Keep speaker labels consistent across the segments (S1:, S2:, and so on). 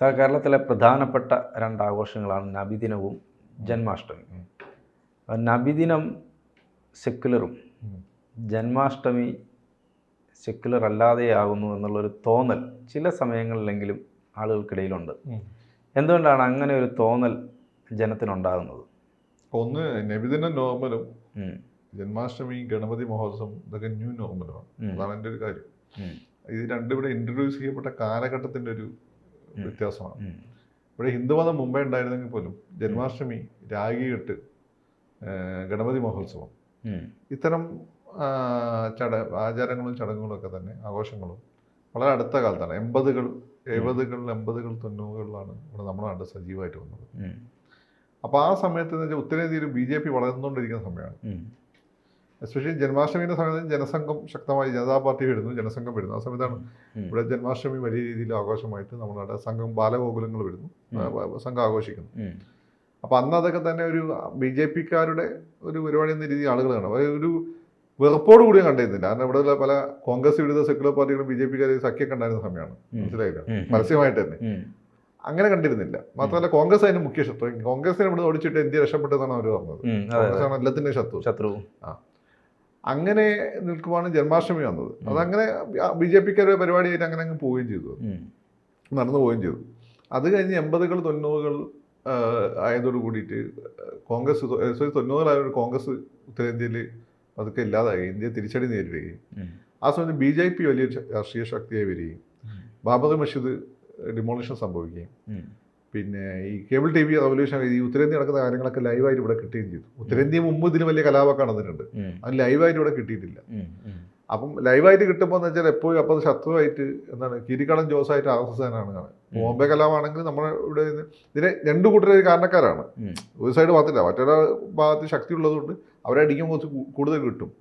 S1: Sir കേരളത്തിലെ പ്രധാനപ്പെട്ട രണ്ട് ആഘോഷങ്ങളാണ് നബിദിനവും ജന്മാഷ്ടമി നബിദിനം സെക്യുലറും ജന്മാഷ്ടമി സെക്യുലർ അല്ലാതെയാകുന്നു എന്നുള്ളൊരു തോന്നൽ ചില സമയങ്ങളിലെങ്കിലും ആളുകൾക്കിടയിലുണ്ട്. എന്തുകൊണ്ടാണ് അങ്ങനെ ഒരു തോന്നൽ ജനത്തിനുണ്ടാകുന്നത്?
S2: ഒന്ന് നബിദിനം നോർമലും. ജന്മാഷ്ടമി ഗണപതി മഹോത്സവം ഇതൊക്കെ ന്യൂ നോർമലുമാണ്.
S1: ഉം.
S2: അതാണ് എന്റെ ഒരു കാര്യം. ഇത് രണ്ടും ഇവിടെ ഇൻട്രൊഡ്യൂസ് ചെയ്യപ്പെട്ട കാലഘട്ടത്തിന്റെ ഒരു. വ്യത്യാസമാണ്. ഇവിടെ ഹിന്ദുമതം മുമ്പേ ഉണ്ടായിരുന്നെങ്കിൽ പോലും ജന്മാഷ്ടമി രാഗികെട്ട് ഗണപതി മഹോത്സവം. ഇത്തരം ചട ആചാരങ്ങളും ചടങ്ങുകളും ഒക്കെ തന്നെ ആഘോഷങ്ങളും വളരെ അടുത്ത കാലത്താണ് എൺപതുകൾ എഴുപതുകൾ എൺപതുകൾ തൊണ്ണൂറുകളിലാണ് ഇവിടെ നമ്മുടെ നാട്ടിൽ സജീവമായിട്ട് വന്നത്. അപ്പോൾ ആ സമയത്ത് എന്ന് വെച്ചാൽ ഉത്തരേന്ത്യയിൽ ബി ജെ പി വളർന്നുകൊണ്ടിരിക്കുന്ന സമയമാണ്. എസ്പെഷ്യലി ജന്മാഷ്ടമിയുടെ സമയത്ത് ജനസംഘം ശക്തമായി ജനതാ പാർട്ടി വരുന്നു ജനസംഘം വരുന്നു. ആ സമയത്താണ്. ഇവിടെ ജന്മാഷ്ടമി വലിയ രീതിയിൽ ആഘോഷമായിട്ട് നമ്മളുടെ സംഘം ബാലഗോകുലങ്ങൾ വരുന്നു ആ, സംഘം ആഘോഷിക്കുന്നു. അപ്പം അന്ന് അതൊക്കെ തന്നെ ഒരു ബി ജെ പിക്കാരുടെ ഒരു പരിപാടി എന്ന രീതിയിൽ ആളുകൾ കാണും. ഒരു വെറുപ്പോട് കൂടി കണ്ടിരുന്നില്ല. കാരണം ഇവിടെ പല കോൺഗ്രസ് വിരുദ്ധ സെക്യുലർ പാർട്ടികളും ബി ജെ പിക്കാർ സഖ്യമൊക്കെ ഉണ്ടായിരുന്ന സമയമാണ്. മനസ്സിലായില്ല. പരസ്യമായിട്ട് തന്നെ. അങ്ങനെ കണ്ടിരുന്നില്ല. മാത്രമല്ല കോൺഗ്രസ് അതിന് മുഖ്യ ശത്രു കോൺഗ്രസിനെ ഇവിടെ ഓടിച്ചിട്ട് ഇന്ത്യ രക്ഷപ്പെട്ടതെന്നാണ് അവർ പറഞ്ഞത്. കോൺഗ്രസ് ആണ് എല്ലാത്തിന്റെയും ശത്രു.
S1: ശത്രു.
S2: അങ്ങനെ നിൽക്കുവാണ് ജന്മാഷ്ടമി വന്നത്. അതങ്ങനെ ബി ജെ പിക്കാരുടെ പരിപാടിയായിട്ട് അങ്ങനെ അങ്ങ് പോവുകയും ചെയ്തു. നടന്നു പോവുകയും ചെയ്തു. അത് കഴിഞ്ഞ് എൺപതുകൾ തൊണ്ണൂറുകൾ ആയതോട് കൂടിയിട്ട് കോൺഗ്രസ് സോറി തൊണ്ണൂറുകളായ കോൺഗ്രസ് ഉത്തരേന്ത്യയിൽ അതൊക്കെ ഇല്ലാതായി. ഇന്ത്യ തിരിച്ചടി നേരിടുകയും. ആ സമയത്ത് ബി ജെ പി വലിയ രാഷ്ട്രീയ ശക്തിയായി വരികയും. ബാബറി മസ്ജിദ് ഡിമോളിഷൻ സംഭവിക്കുകയും. പിന്നെ ഈ കേബിൾ ടി വി റവല്യൂഷൻ ഈ ഉത്തരേന്ത്യ നടക്കുന്ന കാര്യങ്ങളൊക്കെ ലൈവായിട്ട് ഇവിടെ കിട്ടുകയും ചെയ്തു. ഉത്തരേന്ത്യ മുമ്പ് ഇതിന് വലിയ കലാപമൊക്കെ നടന്നിട്ടുണ്ട്. അത് ലൈവായിട്ട് ഇവിടെ കിട്ടിയിട്ടില്ല. അപ്പം ലൈവായിട്ട് കിട്ടുമ്പോൾ എന്ന് വെച്ചാൽ എപ്പോഴും അപ്പം ശത്രുവായിട്ട് എന്താണ് കിരിക്കളം ജോസായിട്ട് ആർ എസ് എസ് ആണ് ബോംബെ കലാമാണെങ്കിൽ നമ്മുടെ ഇവിടെ ഇത് ഇതിനെ രണ്ടു കൂട്ടരെ കാരണക്കാരാണ്. ഒരു സൈഡ് ഭാഗത്തില്ല മറ്റൊരു ഭാഗത്ത് ശക്തി ഉള്ളതുകൊണ്ട് അവരെ അടിക്കുമ്പോൾ കുറച്ച് കൂടുതൽ കിട്ടും.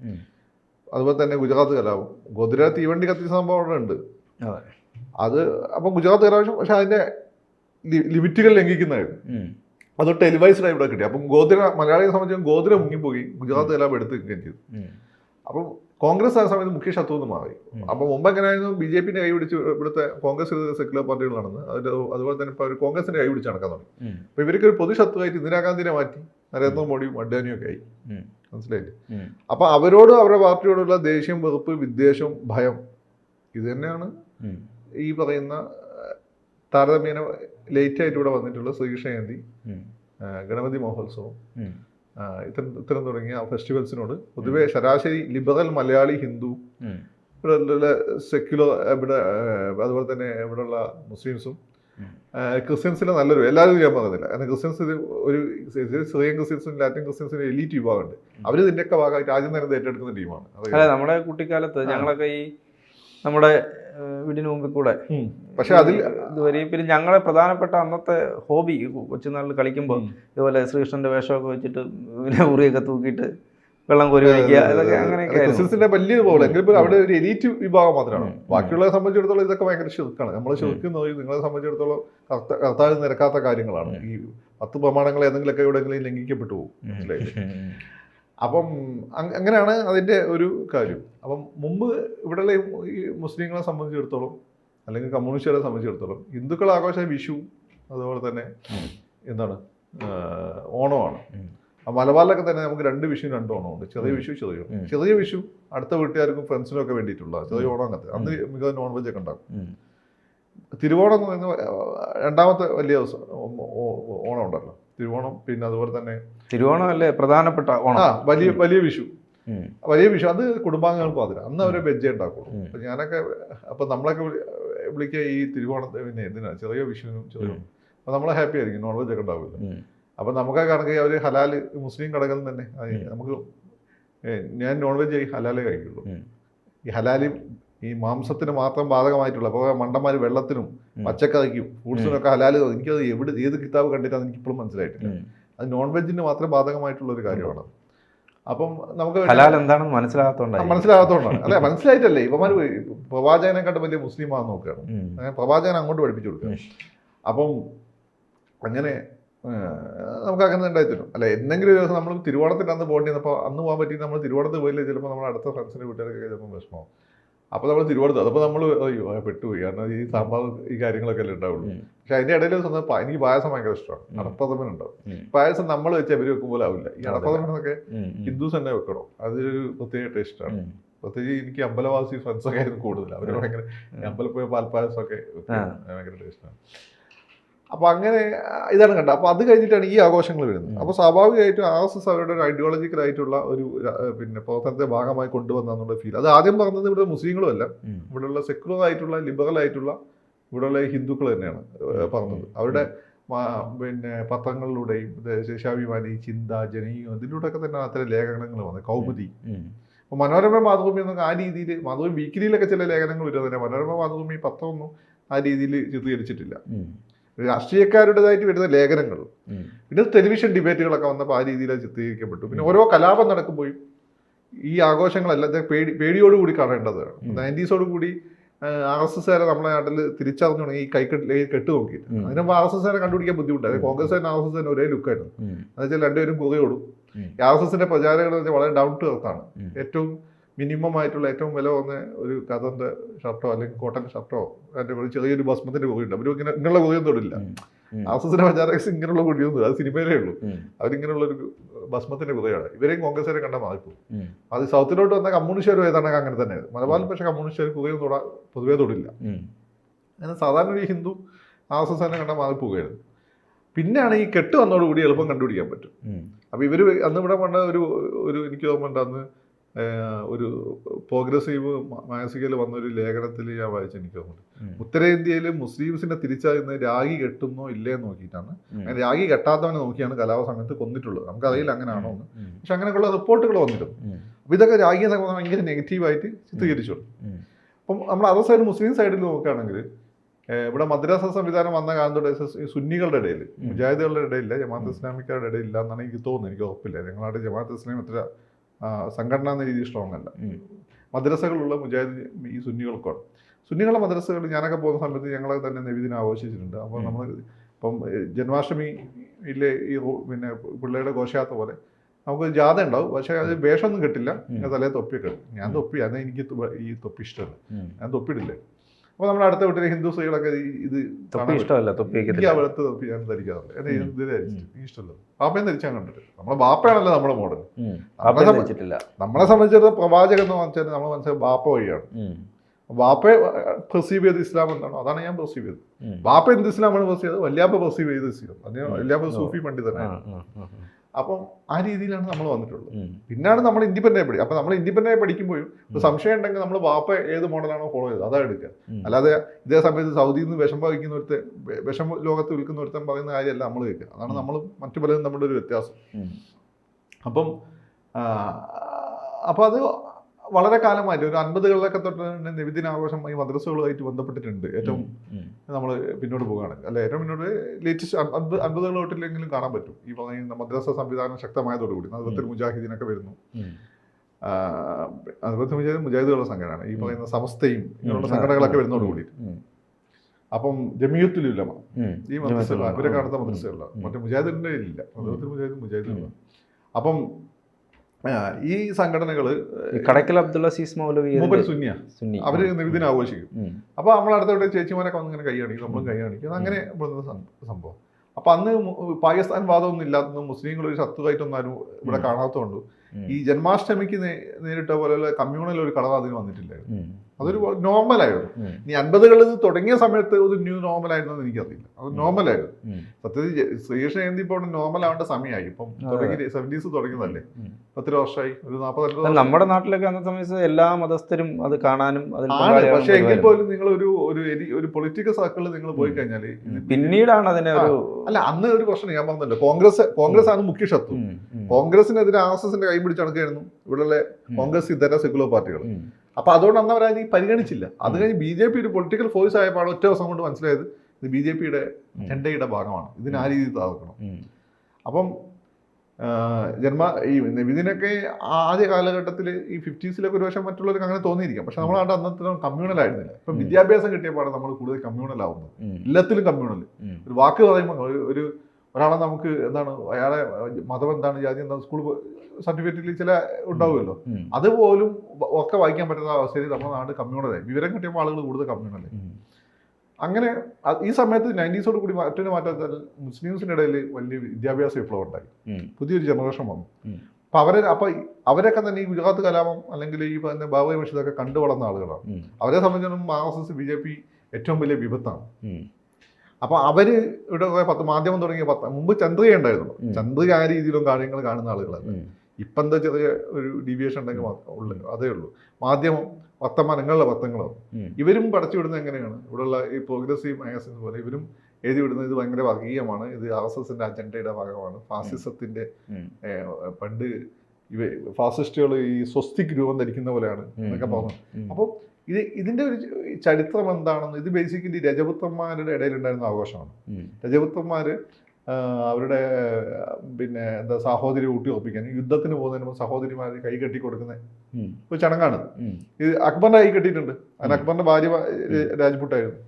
S2: അതുപോലെ തന്നെ ഗുജറാത്ത് കലാപം. ഗോദ്ര തീവണ്ടി കത്തി സംഭവം അവിടെ ഉണ്ട്.
S1: അതെ.
S2: അപ്പം ഗുജറാത്ത് കലാപം പക്ഷെ അതിന്റെ ലി- ലിമിറ്റുകൾ ലംഘിക്കുന്നതായിരുന്നു. അത് ടെലിവൈസ്ഡ് ആയി ഇവിടെ കിട്ടി അപ്പം ഗോദ്ര മലയാളിയെ സംബന്ധിച്ച് ഗോദ്ര മുങ്ങിപ്പോയി ഗുജറാത്ത് എല്ലാം എടുത്ത് നിൽക്കുകയും ചെയ്തു. അപ്പം കോൺഗ്രസ് ആ സമയത്ത് മുഖ്യ ശത്രു എന്ന് മാറി. അപ്പം മുമ്പ് എങ്ങനെയായിരുന്നു ബി ജെ പിന്റെ കൈ പിടിച്ച് ഇവിടുത്തെ കോൺഗ്രസ് സെക്യുലർ പാർട്ടികളാണെന്ന് അതിന്റെ അതുപോലെ തന്നെ ഇപ്പോൾ കോൺഗ്രസിന്റെ കൈ പിടിച്ച് നടക്കാൻ തുടങ്ങി. അപ്പൊ ഇവർക്ക് ഒരു പൊതു ശത്രുവായിട്ട് ഇന്ദിരാഗാന്ധിനെ മാറ്റി നരേന്ദ്രമോദിയും അഡ്വാനിയും ഒക്കെ ആയി. മനസ്സിലായില്ലേ. അപ്പൊ അവരോട് അവരുടെ പാർട്ടിയോടുള്ള ദേഷ്യം വെറുപ്പ് വിദ്വേഷം ഭയം ഇത് തന്നെയാണ് ഈ പറയുന്ന താരതമ്യേന ലേറ്റ് ആയിട്ട് ഇവിടെ വന്നിട്ടുള്ള ശ്രീകൃഷ്ണ ജയന്തി ഗണപതി മഹോത്സവം ഇത്തരം ഇത്തരം തുടങ്ങിയ ഫെസ്റ്റിവൽസിനോട് പൊതുവെ ശരാശരി ലിബറൽ മലയാളി ഹിന്ദു. ഇവിടെ സെക്യുലർ ഇവിടെ അതുപോലെ തന്നെ ഇവിടെയുള്ള മുസ്ലിംസും. ക്രിസ്ത്യൻസിലെ നല്ലൊരു എല്ലാവരും ഞാൻ പറയുന്നില്ല കാരണം ക്രിസ്ത്യൻസ് ഇത് ഒരു സിറിയൻ ക്രിസ്ത്യൻസും ലാറ്റിൻ ക്രിസ്ത്യൻസിനും എലീറ്റ് വിഭാഗമുണ്ട്. അവർ ഇതിന്റെയൊക്കെ ഭാഗമായിട്ട് ആദ്യം തന്നെ ഏറ്റെടുക്കുന്ന ടീമാണ്.
S1: അതെ നമ്മുടെ കുട്ടിക്കാലത്ത് ഞങ്ങളൊക്കെ ഈ നമ്മുടെ വീടിന് മുമ്പിൽ കൂടെ.
S2: പക്ഷെ അതിൽ
S1: ഇതുവരെ പിന്നെ ഞങ്ങളെ പ്രധാനപ്പെട്ട അന്നത്തെ ഹോബി കൊച്ചുനാളിൽ കളിക്കുമ്പോൾ ഇതുപോലെ ശ്രീകൃഷ്ണന്റെ വേഷമൊക്കെ വെച്ചിട്ട് പിന്നെ ഉറിയൊക്കെ തൂക്കിയിട്ട് വെള്ളം കോരി കഴിക്കുക ഇതൊക്കെ അങ്ങനെയൊക്കെ
S2: വലിയ പോലെ എങ്കിലും അവിടെ ഒരു എലീറ്റ് വിഭാഗം മാത്രമാണ്. ബാക്കിയുള്ളവരെ സംബന്ധിച്ചിടത്തോളം ഇതൊക്കെ ഭയങ്കര ശുക്കാണ് നമ്മൾ ശുക്കുന്നത് നിങ്ങളെ സംബന്ധിച്ചിടത്തോളം കർത്താവ് നിരക്കാത്ത കാര്യങ്ങളാണ്. ഈ പത്ത് പ്രമാണങ്ങൾ ഏതെങ്കിലുമൊക്കെ എവിടെയെങ്കിലും ലംഘിക്കപ്പെട്ടു പോകും. അപ്പം അങ്ങനെയാണ് അതിന്റെ ഒരു കാര്യം. അപ്പം മുമ്പ് ഇവിടെയുള്ള ഈ മുസ്ലിങ്ങളെ സംബന്ധിച്ചിടത്തോളം അല്ലെങ്കിൽ കമ്മ്യൂണിസ്റ്റുകാരെ സംബന്ധിച്ചിടത്തോളം ഹിന്ദുക്കൾ ആഘോഷം വിഷു അതുപോലെ തന്നെ എന്താണ് ഓണമാണ്. മലബാറിലൊക്കെ തന്നെ നമുക്ക് രണ്ട് വിഷു രണ്ട് ഓണമുണ്ട്. ചെറിയ വിഷു ചെറിയ ഓണം. ചെറിയ വിഷു അടുത്ത വീട്ടുകാർക്കും ഫ്രണ്ട്സിനും ഒക്കെ വേണ്ടിയിട്ടുള്ള ചെറിയ ഓണം അങ്ങനത്തെ. അന്ന് മികവ് നോൺ വെജ് ഒക്കെ ഉണ്ടാകും തിരുവോണം എന്ന് പറയുന്ന രണ്ടാമത്തെ വലിയ ഓണം ഉണ്ടല്ലോ തിരുവോണം പിന്നെ അതുപോലെ തന്നെ
S1: തിരുവോണം അല്ലേ? പ്രധാനപ്പെട്ട ഓണം.
S2: ആ വലിയ വലിയ വിഷു. വലിയ വിഷു. അത് കുടുംബാംഗങ്ങൾക്ക് മാത്രം അന്ന് അവരെ വെജ് ഉണ്ടാക്കുള്ളൂ. അപ്പൊ ഞാനൊക്കെ അപ്പൊ നമ്മളൊക്കെ വിളി- വിളിക്കുക ഈ തിരുവോണത്തെ പിന്നെ എന്തിനാ? ചെറിയ വിഷുവിനും ചെറിയ. അപ്പൊ നമ്മളെ ഹാപ്പി ആയിരിക്കും. നോൺ വെജ് ഒക്കെ ഉണ്ടാവില്ല. അപ്പൊ നമുക്കൊക്കെ കണക്ക് അവർ ഹലാൽ മുസ്ലിം കടകളിൽ തന്നെ നമുക്ക് ഞാൻ നോൺ വെജ് ഹലാലേ കഴിക്കുള്ളൂ. ഈ ഹലാലി ഈ മാംസത്തിന് മാത്രം ബാധകമായിട്ടുള്ള അപ്പോൾ മണ്ടന്മാർ വെള്ളത്തിനും. പച്ചക്കറിക്കും ഫ്രൂട്ട്സിനൊക്കെ ഹലാൽ എനിക്കത് എവിടെ ഏത് കിതാബ് കണ്ടിട്ടാണ് എനിക്ക് ഇപ്പോഴും മനസ്സിലായിട്ടില്ല. അത് നോൺ വെജിന് മാത്രം ബാധകമായിട്ടുള്ള ഒരു കാര്യമാണ് അപ്പം നമുക്ക്
S1: ഹലാൽ എന്താണെന്ന് മനസ്സിലാകാത്തോണ്ടായി.
S2: മനസ്സിലാകാത്തോണ്ടാണ്. അല്ലെ? മനസ്സിലായിട്ടല്ലേ? ഇവന്മാർ കണ്ട് വലിയ മുസ്ലിം ആണെന്ന് നോക്കുകയാണ് പ്രവാചകൻ അങ്ങോട്ട് പഠിപ്പിച്ചു കൊടുക്കുക. അപ്പം അങ്ങനെ നമുക്ക് അങ്ങനെ ഉണ്ടായിത്തരും അല്ല എന്തെങ്കിലും ഒരു ദിവസം നമ്മൾ തിരുവോണത്തിന്റെ അന്ന് പോകേണ്ടി അപ്പോൾ അന്ന് പോകാൻ പറ്റി നമ്മൾ തിരുവോണത്ത് പോയില്ലേ? ചിലപ്പോൾ നമ്മൾ അടുത്ത ഫ്രണ്ട്സിന്റെ വീട്ടുകാരൊക്കെ ചിലപ്പോൾ വിഷമം അപ്പോൾ നമ്മൾ തിരുവനന്തപുരത്ത് അപ്പോൾ നമ്മൾ അയ്യോ പെട്ടുപോയി കാരണം ഈ സാമ്പാർ ഈ കാര്യങ്ങളൊക്കെ അല്ലേ ഉണ്ടാവുള്ളൂ. പക്ഷെ അതിന്റെ ഇടയിൽ സ്വന്തം എനിക്ക് പായസം ഭയങ്കര ഇഷ്ടമാണ്.
S1: ഉം.
S2: പായസം നമ്മൾ വെച്ച് അവർ പോലെ ആവില്ല. ഈ അടപ്രഥമനൊക്കെ. ഹിന്ദുസ് തന്നെ വെക്കണം? അതൊരു പ്രത്യേക ടേസ്റ്റാണ്. പ്രത്യേകിച്ച് എനിക്ക് അമ്പലവാസി ഫ്രണ്ട്സൊക്കെ ആയിരുന്നു കൂടുതൽ അവർ ഭയങ്കര അമ്പലപ്പുഴ അമ്പലം പോയ പാൽപ്പായസമൊക്കെ വെക്കും. ഭയങ്കര ടേസ്റ്റാണ് അപ്പൊ അങ്ങനെ ഇതാണ് കണ്ടത്. അപ്പോൾ അത് കഴിഞ്ഞിട്ടാണ് ഈ ആഘോഷങ്ങൾ വരുന്നത്. അപ്പോൾ സ്വാഭാവികമായിട്ടും ആർ എസ് എസ് അവരുടെ ഒരു ഐഡിയോളജിക്കൽ ആയിട്ടുള്ള ഒരു പിന്നെ പ്രവർത്തനത്തെ ഭാഗമായി കൊണ്ടുവന്നുള്ള ഫീൽ അത് ആദ്യം പറഞ്ഞത് ഇവിടെ മുസ്ലിങ്ങളും അല്ല. ഇവിടെയുള്ള സെക്യുലർ ആയിട്ടുള്ള ലിബറൽ ആയിട്ടുള്ള ഇവിടെയുള്ള ഹിന്ദുക്കൾ തന്നെയാണ് പറഞ്ഞത്. അവരുടെ പിന്നെ പത്രങ്ങളിലൂടെയും ശേഷാഭിമാനി ചിന്ത ജനീയം ഇതിലൂടെയൊക്കെ തന്നെ അത്തരം ലേഖനങ്ങൾ വന്നത് കൗമുദി. അപ്പോൾ മനോരമ മാതൃഭൂമി എന്നൊക്കെ ആ രീതിയിൽ മാതൃഭൂമി വീക്കിലിയിലൊക്കെ ചില ലേഖനങ്ങൾ വരുന്നത് തന്നെ. മനോരമ മാതൃഭൂമി പത്രമൊന്നും ആ രീതിയിൽ ചിത്രീകരിച്ചിട്ടില്ല. രാഷ്ട്രീയക്കാരുടേതായിട്ട് വരുന്ന ലേഖനങ്ങൾ. പിന്നെ ടെലിവിഷൻ ഡിബേറ്റുകളൊക്കെ വന്നപ്പോൾ ആ രീതിയിൽ ചിത്രീകരിക്കപ്പെട്ടു. പിന്നെ ഓരോ കലാപം നടക്കുമ്പോഴും ഈ ആഘോഷങ്ങളെല്ലാം പേടി പേടിയോടുകൂടി കാണേണ്ടതാണ്. നയന്റീസോട് കൂടി ആർ എസ് എസ്കാരെ നമ്മുടെ നാട്ടിൽ തിരിച്ചറിഞ്ഞു തുടങ്ങി ഈ കൈക്കെട്ട് കെട്ട് നോക്കിയിട്ട്. അതിനുമ്പോൾ ആർ എസ് എസ്കാരെ കണ്ടുപിടിക്കാൻ ബുദ്ധിമുട്ടായി. കോൺഗ്രസ് ആർ എസ് എസ് ഒരേ ലുക്കായിരുന്നു
S1: ഉം.
S2: എന്ന് വെച്ചാൽ രണ്ടുപേരും കുറിയോടും
S1: ഉം.
S2: ആർ എസ് എസിന്റെ പ്രചാരകർ വളരെ ഡൗൺ ടു എർത്താണ് ഏറ്റവും മിനിമം ആയിട്ടുള്ള ഏറ്റവും വില വന്ന ഒരു കഥന്റെ ഷർട്ടോ അല്ലെങ്കിൽ കോട്ടൺ ഷർട്ടോ അതിന്റെ ഒരു ചെറിയൊരു ഭസ്മത്തിന്റെ കുറിയുണ്ട് അവർ ഇങ്ങനെ ഇങ്ങനെയുള്ള കുറിയൊന്നും തൊടില്ല
S1: ഉം.
S2: പഞ്ചാരക്സ് ഇങ്ങനെയുള്ള കുറിയൊന്നും അത് സിനിമയിലേ ഉള്ളൂ. അവരിങ്ങനെയുള്ള ഒരു ഭസ്മത്തിന്റെ കുറിയാണ് ഇവരെയും കോൺഗ്രസ്സുകാരെ കണ്ടാൽ മാറിപ്പോകും. അത് സൗത്തിലോട്ട് വന്ന കമ്മ്യൂണിസ്റ്റുകാർ ഏതാണ്ട് അങ്ങനെ തന്നെ. മലബാറിൽ പക്ഷേ കമ്മ്യൂണിസ്റ്റുകാർ കുറിയൊന്നും തൊടാ പൊതുവേ തൊടില്ല. അങ്ങനെ സാധാരണ ഒരു ഹിന്ദു ആസസിനെ കണ്ട മാറിപ്പോവുകയായിരുന്നു. പിന്നെയാണ് ഈ കെട്ട് വന്നതോടുകൂടി എളുപ്പം കണ്ടുപിടിക്കാൻ പറ്റും.
S1: അപ്പൊ
S2: അപ്പോൾ ഇവർ അന്ന് ഇവിടെ പണ്ട് ഒരു ഒരു എനിക്ക് തോന്നുന്നുണ്ട് അന്ന് ഒരു പ്രോഗ്രസീവ് മാസികയിൽ വന്ന ഒരു ലേഖനത്തിൽ ഞാൻ വായിച്ചു എനിക്ക്
S1: തോന്നുന്നു.
S2: ഉത്തരേന്ത്യയിൽ മുസ്ലിംസിനെ തിരിച്ചറിയുന്നത് രാഗി കെട്ടുന്നോ ഇല്ലേ എന്ന് നോക്കിയിട്ടാണ്. അങ്ങനെ രാഗി കെട്ടാത്തവനെ നോക്കിയാണ് കലാപ സമയത്ത് കൊന്നിട്ടുള്ളത്. നമുക്കറിയില്ല അങ്ങനെയാണോ എന്ന്. പക്ഷെ അങ്ങനെയുള്ള റിപ്പോർട്ടുകൾ വന്നിട്ടുണ്ട്.
S1: ഉം.
S2: അപ്പോൾ ഇതൊക്കെ രാഗിയെ സംബന്ധിച്ച് ഭയങ്കര നെഗറ്റീവായിട്ട് ചിത്രീകരിച്ചു
S1: ഉം.
S2: അപ്പം നമ്മൾ അതർ സൈഡ് മുസ്ലിം സൈഡിൽ നോക്കുകയാണെങ്കിൽ ഇവിടെ മദ്രാസ സംവിധാനം വന്ന കാലത്തോടെ സുന്നികളുടെ ഇടയിൽ മുജാഹിദുകളുടെ ഇടയില്ല ജമാഅത്ത് ഇസ്ലാമിക്കാരുടെ ഇടയിൽ ഇല്ല എന്നാണ് എനിക്ക് തോന്നുന്നത്. എനിക്ക് ഉറപ്പില്ല. ഞങ്ങളുടെ ജമാഅത്ത് ഇസ്ലാം അത്ര ആ, സംഘടന എന്ന രീതിയിൽ സ്ട്രോങ് അല്ല. മദ്രസകളുള്ള മുജാഹിദ് ഈ സുന്നികൾക്കാണ്. സുന്നികളുടെ മദ്രസകൾ ഞാനൊക്കെ പോകുന്ന സമയത്ത് ഞങ്ങളെ തന്നെ നബിദിനം ആഘോഷിച്ചിട്ടുണ്ട്. അപ്പോൾ നമ്മൾ ഇപ്പം ജന്മാഷ്ടമി ജന്മാഷ്ടമിയിലെ ഈ പിന്നെ പിള്ളേരുടെ ഘോഷയാത്ര പോലെ നമുക്ക് ജാഥ ഉണ്ടാവും. പക്ഷേ അത് വേഷമൊന്നും കിട്ടില്ല.
S1: ഞാൻ
S2: തലേ തൊപ്പിയൊക്കെ. ഞാൻ തൊപ്പി അന്ന് എനിക്ക് ഈ തൊപ്പി ഇഷ്ടമല്ല.
S1: ഉം.
S2: ഞാൻ തൊപ്പിടില്ലേ അപ്പോൾ നമ്മുടെ അടുത്ത വീട്ടിലെ ഹിന്ദു സ്ത്രീകളൊക്കെ ഇത്
S1: തൊപ്പി ഇഷ്ടമല്ല തൊപ്പി
S2: എനിക്ക് തൊപ്പി ഞാൻ ധരിക്കാറില്ല എന്നെ എനിക്ക് ഇഷ്ടമല്ല. പാപ്പയും ധരിച്ചാൽ കണ്ടിട്ട് നമ്മളെ ബാപ്പയാണല്ലോ നമ്മുടെ മോഡൽ. നമ്മളെ സംബന്ധിച്ചിടത്തോളം പ്രവാചകൻ എന്ന് വെച്ചാൽ നമ്മൾ മനസ്സിലായി ബാപ്പ വഴിയാണ്. ബാപ്പയെ പെർസീവ് ചെയ്ത് ഇസ്ലാം എന്താണോ അതാണ് ഞാൻ പെർസീവ് ചെയ്തത്. ബാപ്പ എന്ത് ഇസ്ലാമാണ് പെർസീവ് ചെയ്തത്? വല്യാപ്പ പെർസീവ് ചെയ്ത് ഇസ്ലാം. അതിന് വല്യാപ്പ സൂഫി പണ്ഡിതനാണ്. അപ്പം ആ രീതിയിലാണ് നമ്മൾ വന്നിട്ടുള്ളത്. പിന്നാണ് നമ്മൾ ഇൻഡിപെൻഡന്റ് പഠിക്കും അപ്പം നമ്മൾ ഇൻഡിപെൻഡന്റ് പഠിക്കുമ്പോഴും സംശയം ഉണ്ടെങ്കിൽ നമ്മൾ വാപ്പ ഏത് മോഡലാണോ ഫോളോ ചെയ്തത് അതാണ് എടുക്കുക. അല്ലാതെ ഇതേ സമയത്ത് സൗദിയിൽ നിന്ന് വിഷം വഹിക്കുന്ന ഒരുത്തെ വിഷം ലോകത്ത് വിൽക്കുന്ന ഒരുത്തൻ പറയുന്ന കാര്യമല്ല നമ്മൾ കേൾക്കുക. അതാണ് നമ്മൾ മറ്റു പലരും നമ്മുടെ ഒരു വ്യത്യാസം
S1: അപ്പം
S2: അപ്പം അപ്പോൾ അത് വളരെ കാലമായിട്ട് ഒരു അൻപതുകളിലൊക്കെ തൊട്ട് തന്നെ ആഘോഷമായി ഈ മദ്രസകളുമായിട്ട് ബന്ധപ്പെട്ടിട്ടുണ്ട്. ഏറ്റവും നമ്മൾ പിന്നോട്ട് പോകുകയാണെങ്കിൽ അല്ല ഏറ്റവും പിന്നോട്ട് ലേറ്റസ്റ്റ് അൻപത് അൻപതുകൾ തൊട്ടില്ലെങ്കിലും കാണാൻ പറ്റും. ഈ പറയുന്ന മദ്രസ സംവിധാനം ശക്തമായതോടുകൂടി. നദത്തിൽ മുജാഹിദീനൊക്കെ വരുന്നു. അതുപോലെ മുജാഹിദ് മുജാഹിദുകളുടെ സംഘടനയാണ്. ഈ പറയുന്ന സമസ്തയും ഇങ്ങനെയുള്ള സംഘടനകളൊക്കെ
S1: ഉം.
S2: വരുന്നതോടുകൂടി അപ്പം ജമിയത്തുൽ ഉലമ ഈ മദ്രസ
S1: അവരെ
S2: കാണുന്ന മദ്രസകളിലാണ്. മറ്റേ മുജാഹിദിന്റെ ഇല്ല. മദ്രസത്തിൽ മുജാഹിദ് മുജാഹിദ് അപ്പം ഈ സംഘടനകൾ
S1: കടക്കൽ അബ്ദുള്ള അസീസ് മൗലവി
S2: സുന്നിയ.
S1: സുന്നി
S2: അവർ നിവിദിനം ആഘോഷിക്കും. അപ്പൊ നമ്മൾ അടുത്തവിടെ ചേച്ചിമാരൊക്കെ വന്ന് ഇങ്ങനെ കൈ കാണിക്കും നമ്മളും കൈ കാണിക്കും. അങ്ങനെ സംഭവം. അപ്പൊ അന്ന് പാകിസ്ഥാൻ വാദമൊന്നും ഇല്ലാത്തതും മുസ്ലിങ്ങൾ ഒരു ശത്രുവായിട്ടൊന്നും ആരും ഇവിടെ. കാണാത്തതുകൊണ്ട്. ഈ ജന്മാഷ്ടമിക്ക് നേരിട്ട പോലെയുള്ള കമ്മ്യൂണൽ ഒരു കടവ അതിന് വന്നിട്ടില്ലായിരുന്നു. അതൊരു നോർമലായിരുന്നു.
S1: ആയിരുന്നു
S2: ഇനി അൻപതുകളിൽ തുടങ്ങിയ സമയത്ത് ഒരു ന്യൂ നോർമൽ ആയിരുന്നു എന്ന് എനിക്കറിയില്ല. അത് നോർമലായിരുന്നു.
S1: ആയിരുന്നു
S2: സത്യത്തിൽ ശ്രീകൃഷ്ണ ജയന്തി ഇപ്പോൾ നോർമൽ ആവേണ്ട സമയമായി. ഇപ്പം. തുടങ്ങി സെവന്റീസ് തുടങ്ങിയതല്ലേ. പത്തിരു വർഷമായി. ഒരു നാൽപ്പത്
S1: നമ്മുടെ നാട്ടിലൊക്കെ അന്നത്തെ സമയത്ത് എല്ലാ മതസ്ഥരും അത് കാണാനും
S2: ആണ്. പക്ഷേ എങ്കിൽ പോലും നിങ്ങൾ ഒരു ഒരു ഒരു പൊളിറ്റിക്കൽ സർക്കിളിൽ നിങ്ങൾ പോയി കഴിഞ്ഞാൽ
S1: പിന്നീടാണ് അതിനെ ഒരു
S2: അല്ല അന്ന് ഒരു പ്രശ്നം ഞാൻ പറഞ്ഞല്ലോ. കോൺഗ്രസ് കോൺഗ്രസ് ആണ് മുഖ്യ ശത്രു. കോൺഗ്രസിനെതിരെ ആർ എസ് എസിന്റെ കൈ പിടിച്ച് നടക്കുകയായിരുന്നു. ഇവിടെയുള്ള. കോൺഗ്രസ് ഇതര സെക്യുലർ പാർട്ടികൾ. അപ്പൊ അതുകൊണ്ട് അന്ന് അവരായി പരിഗണിച്ചില്ല. അത് കഴിഞ്ഞ് ബി ജെ പി ഒരു പൊളിറ്റിക്കൽ ഫോഴ്സ് ആയപ്പോൾ ഒറ്റ ദിവസം കൊണ്ട് മനസ്സിലായത് ഇത് ബി ജെ പിയുടെ ചെണ്ടയുടെ ഭാഗമാണ്. ഇതിന് ആ രീതിയിൽ താർക്കണം അപ്പം ജന്മ ഈ നിവിനൊക്കെ ആദ്യ കാലഘട്ടത്തിൽ ഈ ഫിഫ്റ്റീസിലൊക്കെ ഒരു പക്ഷേ മറ്റുള്ളവർക്ക് അങ്ങനെ തോന്നിയിരിക്കാം. പക്ഷെ നമ്മളാണ്ട് അന്നത്തെ കമ്മ്യൂണൽ ആയിരുന്നില്ല. ഇപ്പം വിദ്യാഭ്യാസം കിട്ടിയപ്പോഴാണ് നമ്മൾ കൂടുതൽ കമ്മ്യൂണൽ ആവുന്നത്. എല്ലാത്തിലും കമ്മ്യൂണൽ ഒരു വാക്ക് പറയുമ്പോൾ ഒരു ഒരാളെ നമുക്ക് എന്താണ് അയാളെ മതം എന്താണ് ജാതി എന്താണ് സ്കൂൾ സർട്ടിഫിക്കറ്റിൽ ചില ഉണ്ടാവുമല്ലോ. അതുപോലും ഒക്കെ വായിക്കാൻ പറ്റുന്ന അവസ്ഥയിൽ നമ്മുടെ നാട് കമ്മ്യൂണലായി വിവരം കിട്ടിയപ്പോൾ ആളുകൾ കൂടുതൽ കമ്മ്യൂണലായി അങ്ങനെ ഈ സമയത്ത് നയന്റീസോട് കൂടി മറ്റൊരു മാറ്റം വെച്ചാൽ മുസ്ലിംസിന്റെ ഇടയിൽ വലിയ വിദ്യാഭ്യാസ വിപ്ലവം ഉണ്ടായി പുതിയൊരു ജനറേഷൻ വന്നു.
S1: അപ്പം
S2: അപ്പൊ അവരെ അപ്പൊ അവരൊക്കെ തന്നെ ഈ ഗുജറാത്ത് കലാപം അല്ലെങ്കിൽ ഈ പറഞ്ഞ ബാബു മഷിദൊക്കെ കണ്ടു വളർന്ന ആളുകളാണ് അവരെ സംബന്ധിച്ചിടത്തോളം R S S B J P ഏറ്റവും വലിയ വിപത്താണ്.
S1: ഉം.
S2: അപ്പൊ അവർ ഇവിടെ പത്ത് മാധ്യമം തുടങ്ങിയ പത്ത് മുമ്പ് ചന്ദ്രിക ഉണ്ടായിരുന്നു. ചന്ദ്രിക ആ രീതിയിലും കാര്യങ്ങൾ കാണുന്ന ആളുകളല്ല ഇപ്പൊ എന്താ ചെറിയ ഒരു ഡീവിയേഷൻ ഉണ്ടെങ്കിൽ ഉള്ളു. അതേ ഉള്ളൂ. മാധ്യമം വർത്തമാനങ്ങളുടെ പത്രങ്ങളോ
S1: ഉം.
S2: ഇവരും പടച്ചു വിടുന്നത് എങ്ങനെയാണ്? ഇവിടെയുള്ള ഈ പ്രോഗ്രസീവ് മാഗസിൻ പോലെ ഇവരും എഴുതി വിടുന്നത് ഇത് ഭയങ്കര വർഗീയമാണ്. ഇത് ആർ എസ് എസിന്റെ അജണ്ടയുടെ ഭാഗമാണ്. ഫാസിസത്തിന്റെ പണ്ട് ഇവ ഫാസിസ്റ്റുകൾ ഈ സ്വസ്തിക് രൂപം ധരിക്കുന്ന പോലെയാണ് എന്നൊക്കെ പറഞ്ഞു. അപ്പോൾ ഇത് ഇതിന്റെ ഒരു ചരിത്രം എന്താണെന്ന് ഇത് ബേസിക്കലി രജപുത്രന്മാരുടെ ഇടയിലുണ്ടായിരുന്ന ആഘോഷമാണ്. രജപുത്രന്മാർ അവരുടെ പിന്നെ എന്താ സഹോദരി ഊട്ടി ഉറപ്പിക്കാൻ യുദ്ധത്തിന് പോകുന്നതിന് മുമ്പ് സഹോദരിമാർ കൈ കെട്ടി കൊടുക്കുന്ന ഒരു ചടങ്ങാണ്. ഇത് അക്ബറിന്റെ കൈ കെട്ടിയിട്ടുണ്ട്. അതിന് അക്ബറിന്റെ ഭാര്യ രാജ്പുട്ടായിരുന്നു.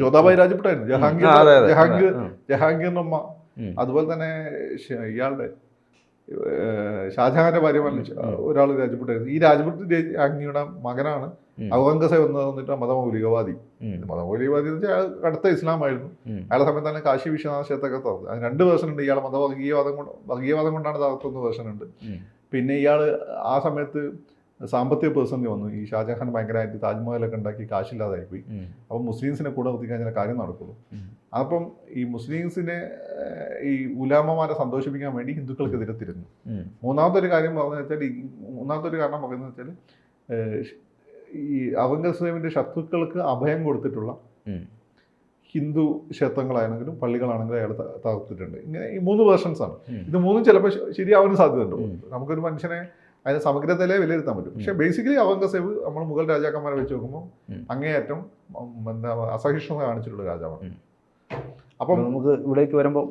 S2: ജ്യോതാബായി രാജ്പുട്ടായിരുന്നു. ജഹാംഗീർ ജഹാംഗീർ ജഹാംഗീറിന്റെ അമ്മ അതുപോലെ തന്നെ ഇയാളുടെ ഷാജഹാന്റെ ഭാര്യ ഒരാൾ രാജ്പുട്ടായിരുന്നു ഈ രാജ്പുട്ട് രാജ്ഞിയുടെ മകനാണ്. ഔറംഗസേബ് എന്ന് പറഞ്ഞിട്ട് മതമൗലികവാദി. മതമൗലികവാദി എന്ന് വെച്ചാൽ അയാൾ കടുത്ത ഇസ്ലാമായിരുന്നു.
S1: അയാളെ
S2: അയാളെ സമയത്താണ് കാശി വിശ്വനാഥ ക്ഷേത്രമൊക്കെ തുറന്നത് അതിന് രണ്ട് വേർഷൻ ഉണ്ട്. ഇയാളെ മതവർഗീയവാദം കൊണ്ട് വർഗീയവാദം കൊണ്ടാണ് തകർത്തുന്ന വേർഷൻ ഉണ്ട്. പിന്നെ ഇയാൾ ആ സമയത്ത് സാമ്പത്തിക പ്രതിസന്ധി വന്നു. ഈ ഷാജഹാൻ ഭയങ്കരമായിട്ട് താജ്മഹലൊക്കെ ഉണ്ടാക്കി കാശില്ലാതായി പോയി. അപ്പം മുസ്ലിംസിനെ കൂടെ ചില കാര്യം നടക്കുള്ളൂ. അപ്പം ഈ മുസ്ലിംസിനെ ഈ ഉലാമമാരെ സന്തോഷിപ്പിക്കാൻ വേണ്ടി ഹിന്ദുക്കൾക്കെതിരെ തിരിഞ്ഞു. മൂന്നാമത്തെ ഒരു കാര്യം പറഞ്ഞു വെച്ചാൽ ഈ മൂന്നാമത്തെ ഒരു കാരണം പറയുന്നത് വെച്ചാൽ ഈ ഔറംഗസേബിന്റെ ശത്രുക്കൾക്ക് അഭയം കൊടുത്തിട്ടുള്ള ഹിന്ദു ക്ഷേത്രങ്ങളാണെങ്കിലും പള്ളികളാണെങ്കിലും അയാൾ തകർത്തിട്ടുണ്ട്. ഇങ്ങനെ ഈ മൂന്ന് വേർഷൻസ് ആണ് ഇത് മൂന്നും ചിലപ്പോൾ ശരിയാവാനും സാധ്യതയുണ്ട്. നമുക്കൊരു മനുഷ്യനെ അതിന് സമഗ്രതയിലേ വിലയിരുത്താൻ പറ്റും. പക്ഷെ ബേസിക്കലി ഔറംഗസേബ് നമ്മൾ മുഗൾ രാജാക്കന്മാരെ വെച്ച് നോക്കുമ്പോൾ അങ്ങേയറ്റം എന്താ അസഹിഷ്ണുത കാണിച്ചിട്ടുള്ള രാജാവാണ്. അപ്പം
S1: നമുക്ക് ഇവിടേക്ക് വരുമ്പോൾ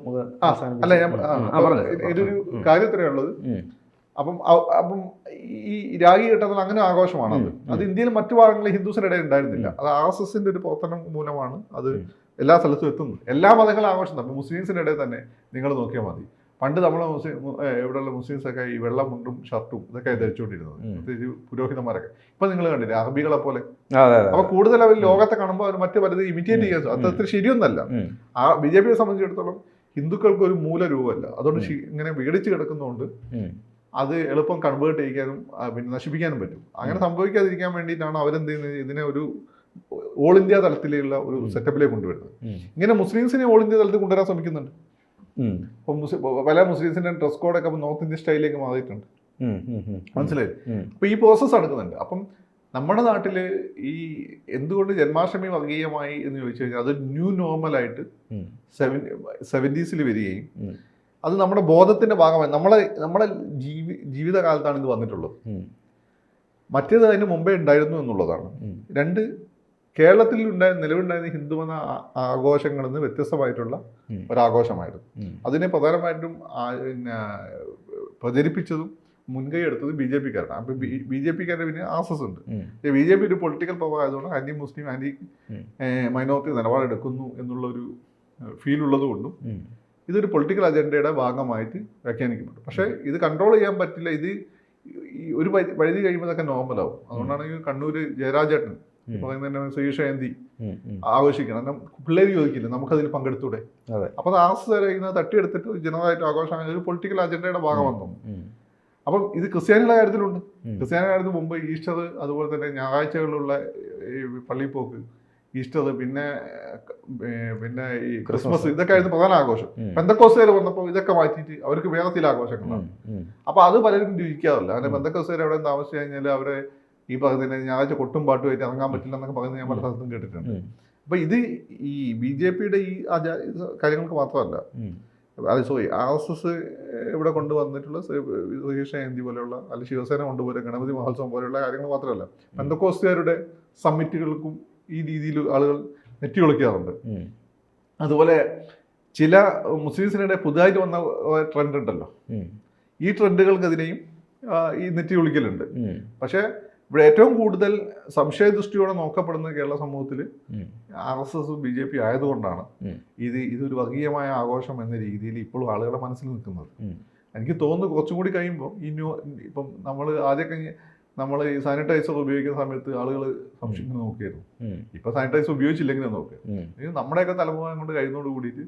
S2: അല്ല ഞാൻ ഇതൊരു
S1: ഉം.
S2: കാര്യം ഇത്രയുള്ളത്
S1: ഉം.
S2: അപ്പം അപ്പം ഈ രാഗി ഘട്ടത്തിൽ അങ്ങനെ ആഘോഷമാണ് അത് ഇന്ത്യയിൽ മറ്റു ഭാഗങ്ങളിൽ ഹിന്ദുസിന്റെ ഇടയിൽ ഉണ്ടായിരുന്നില്ല. അത് ആർ എസ് എസിന്റെ ഒരു പ്രവർത്തനം മൂലമാണ് അത് എല്ലാ സ്ഥലത്തും എത്തുന്നത്. എല്ലാ മതങ്ങളും ആഘോഷം തന്നെ മുസ്ലിംസിന്റെ ഇടയിൽ തന്നെ നിങ്ങൾ നോക്കിയാൽ മതി. പണ്ട് നമ്മളെ മുസ്ലിം ഇവിടെയുള്ള മുസ്ലിംസ് ഒക്കെ ഈ വെള്ള മുണ്ടും ഷർട്ടും ഇതൊക്കെ ധരിച്ചുകൊണ്ടിരുന്നത്. പ്രത്യേകിച്ച് പുരോഹിതന്മാരൊക്കെ. ഇപ്പൊ നിങ്ങൾ കണ്ടില്ലേ അറബികളെ പോലെ. അപ്പൊ കൂടുതൽ അവർ ലോകത്തെ കാണുമ്പോൾ അവർ മറ്റു പലത് ഇമിറ്റേറ്റ് ചെയ്യാൻ
S1: അത്
S2: അത്ര ശരിയൊന്നല്ല. ആ ബി ജെ പിയെ സംബന്ധിച്ചിടത്തോളം ഹിന്ദുക്കൾക്ക് ഒരു മൂല മൂലരൂപമല്ല അതുകൊണ്ട് ഇങ്ങനെ വിഘടിച്ച് കിടക്കുന്നതുകൊണ്ട് അത് എളുപ്പം കൺവേർട്ട് ചെയ്യിക്കാനും പിന്നെ നശിപ്പിക്കാനും പറ്റും. അങ്ങനെ സംഭവിക്കാതിരിക്കാൻ വേണ്ടിയിട്ടാണ് അവരെന്ത് ചെയ്യുന്നത്? ഇതിനെ ഒരു ഓൾ ഇന്ത്യ തലത്തിലുള്ള ഒരു സെറ്റപ്പിലേക്ക് കൊണ്ടുവരുന്നത്. ഇങ്ങനെ മുസ്ലിംസിനെ ഓൾ ഇന്ത്യ തലത്തിൽ കൊണ്ടുവരാൻ ശ്രമിക്കുന്നുണ്ട്. ഇപ്പം മുസ്ലിം പല മുസ്ലിംസിന്റെ ഡ്രസ് കോഡൊക്കെ നോർത്ത് ഇന്ത്യൻ സ്റ്റൈലിലേക്ക് മാറിയിട്ടുണ്ട്. മനസ്സിലായി. അപ്പൊ ഈ പ്രോസസ്സ് നടക്കുന്നുണ്ട് അപ്പം നമ്മുടെ നാട്ടിൽ ഈ എന്തുകൊണ്ട് ജന്മാഷ്ടമി വർഗീയമായി എന്ന് ചോദിച്ചു കഴിഞ്ഞാൽ അത് ന്യൂ നോർമലായിട്ട്
S1: ആയിട്ട്
S2: സെവൻ സെവന്റീസിൽ വരികയും അത് നമ്മുടെ ബോധത്തിന്റെ ഭാഗമായി നമ്മളെ നമ്മുടെ ജീവി ജീവിതകാലത്താണ് ഇത് വന്നിട്ടുള്ളത്. മറ്റേത് അതിന് മുമ്പേ ഉണ്ടായിരുന്നു എന്നുള്ളതാണ്. രണ്ട് കേരളത്തിൽ ഉണ്ടായ നിലവിലുണ്ടായിരുന്ന ഹിന്ദുമത ആഘോഷങ്ങളിൽ നിന്ന് വ്യത്യസ്തമായിട്ടുള്ള. ഒരാഘോഷമായിരുന്നു. അതിനെ പ്രധാനമായിട്ടും പിന്നെ പ്രചരിപ്പിച്ചതും മുൻകൈ എടുത്തത് ബി ജെ പിക്കാരാണ്. അപ്പം ബി ജെ പിക്കാരുടെ പിന്നെ ആർ എസ് എസ് ഉണ്ട്. ബി ജെ പി ഒരു പൊളിറ്റിക്കൽ പവർ ആയതുകൊണ്ട് ആന്റി മുസ്ലിം ആന്റി. മൈനോറിറ്റി നിലപാടെടുക്കുന്നു എന്നുള്ളൊരു ഫീൽ ഉള്ളതുകൊണ്ടും
S1: കൊണ്ടും
S2: ഇതൊരു പൊളിറ്റിക്കൽ അജണ്ടയുടെ ഭാഗമായിട്ട് വ്യാഖ്യാനിക്കുന്നുണ്ട്. പക്ഷേ ഇത് കൺട്രോൾ ചെയ്യാൻ പറ്റില്ല. ഇത് ഒരു വഴി- വഴുതി കഴിയുമ്പോൾ ഇതൊക്കെ നോർമലാവും അതുകൊണ്ടാണ് ഈ കണ്ണൂർ ജയരാജേട്ടൻ പറയുന്ന സുരേഷ് ജയന്തി. ആഘോഷിക്കണം. കാരണം പിള്ളേർ ചോദിക്കില്ല? നമുക്കതിൽ പങ്കെടുത്തൂടെ?
S1: അപ്പൊ
S2: അപ്പോൾ ആസ് ഇങ്ങനെ തട്ടിയെടുത്തിട്ട് ജനമായിട്ട് ആഘോഷം ഒരു പൊളിറ്റിക്കൽ അജണ്ടയുടെ ഭാഗമാണ് തോന്നുന്നു. അപ്പം ഇത് ക്രിസ്ത്യാനികളുടെ കാര്യത്തിലുണ്ട്. ക്രിസ്ത്യാനിയുടെ കാര്യത്തിൽ മുമ്പ് ഈസ്റ്റർ അതുപോലെ തന്നെ ഞായറാഴ്ചകളിലുള്ള ഈ പള്ളിപ്പോക്ക് ഈസ്റ്റർ പിന്നെ പിന്നെ ഈ ക്രിസ്മസ്. ഇതൊക്കെ ആയിരുന്നു പ്രധാന ആഘോഷം. പെന്തക്കോസുകാർ വന്നപ്പോൾ ഇതൊക്കെ മാറ്റിയിട്ട് അവർക്ക് വേറെ ചില ആഘോഷങ്ങളാണ്. അപ്പൊ അത് പലരും രുചിക്കാറില്ല അങ്ങനെ ബന്ധക്കോസുകാർ എവിടെ താമസിച്ചു കഴിഞ്ഞാൽ അവരെ ഈ പറയുന്നതിന് ഞായറാഴ്ച കൊട്ടും പാട്ടുമായിട്ട് ഇറങ്ങാൻ പറ്റില്ല എന്നൊക്കെ പറയുന്നത് ഞാൻ പല സ്ഥലത്തും കേട്ടിട്ടുണ്ട്. അപ്പൊ ഇത് ഈ ബി ജെ പിയുടെ ഈ കാര്യങ്ങൾക്ക് മാത്രമല്ല. അത് സോറി ആർ എസ് എസ് ഇവിടെ കൊണ്ടുവന്നിട്ടുള്ള ശ്രീകൃഷ്ണ ജയന്തി പോലെയുള്ള അല്ലെങ്കിൽ ശിവസേന കൊണ്ടുപോലെ ഗണപതി മഹോത്സവം പോലെയുള്ള കാര്യങ്ങൾ മാത്രമല്ല. പെന്തക്കോസ്തുകാരുടെ സമ്മിറ്റുകൾക്കും ഈ രീതിയിൽ ആളുകൾ നെറ്റി
S1: വിളിക്കാറുണ്ട്
S2: അതുപോലെ ചില മുസ്ലിംസിനിടെ പുതുതായിട്ട് വന്ന ട്രെൻഡ് ഉണ്ടല്ലോ ഈ ട്രെൻഡുകൾക്കെതിരെയും അതിനെയും ഈ നെറ്റി
S1: വിളിക്കലുണ്ട്
S2: പക്ഷേ ഇവിടെ ഏറ്റവും കൂടുതൽ സംശയദൃഷ്ടിയോടെ നോക്കപ്പെടുന്ന കേരള സമൂഹത്തിൽ. R S S B J P ആയതുകൊണ്ടാണ് ഇത് ഇതൊരു വർഗീയമായ ആഘോഷം എന്ന രീതിയിൽ ഇപ്പോഴും ആളുകളുടെ മനസ്സിൽ നിൽക്കുന്നത്. എനിക്ക് തോന്നുന്നു കുറച്ചും കൂടി കഴിയുമ്പോൾ ഈ ന്യൂ ഇപ്പം നമ്മൾ ആദ്യമൊക്കെ നമ്മൾ ഈ സാനിറ്റൈസർ ഉപയോഗിക്കുന്ന സമയത്ത് ആളുകൾ സംശയിക്കുന്നത് നോക്കിയായിരുന്നു. ഇപ്പൊ സാനിറ്റൈസർ ഉപയോഗിച്ചില്ലെങ്കിലും നോക്കുക നമ്മുടെയൊക്കെ തലമുറ കൊണ്ട് കഴിയുന്നതോട് കൂടിയിട്ട്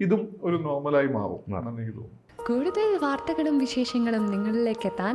S2: ഇതും ഒരു നോർമലായി മാറും
S1: മാറും.
S2: എന്നാണ് എനിക്ക് തോന്നുന്നു
S3: കൂടുതൽ വാർത്തകളും വിശേഷങ്ങളും നിങ്ങളിലേക്ക് എത്താൻ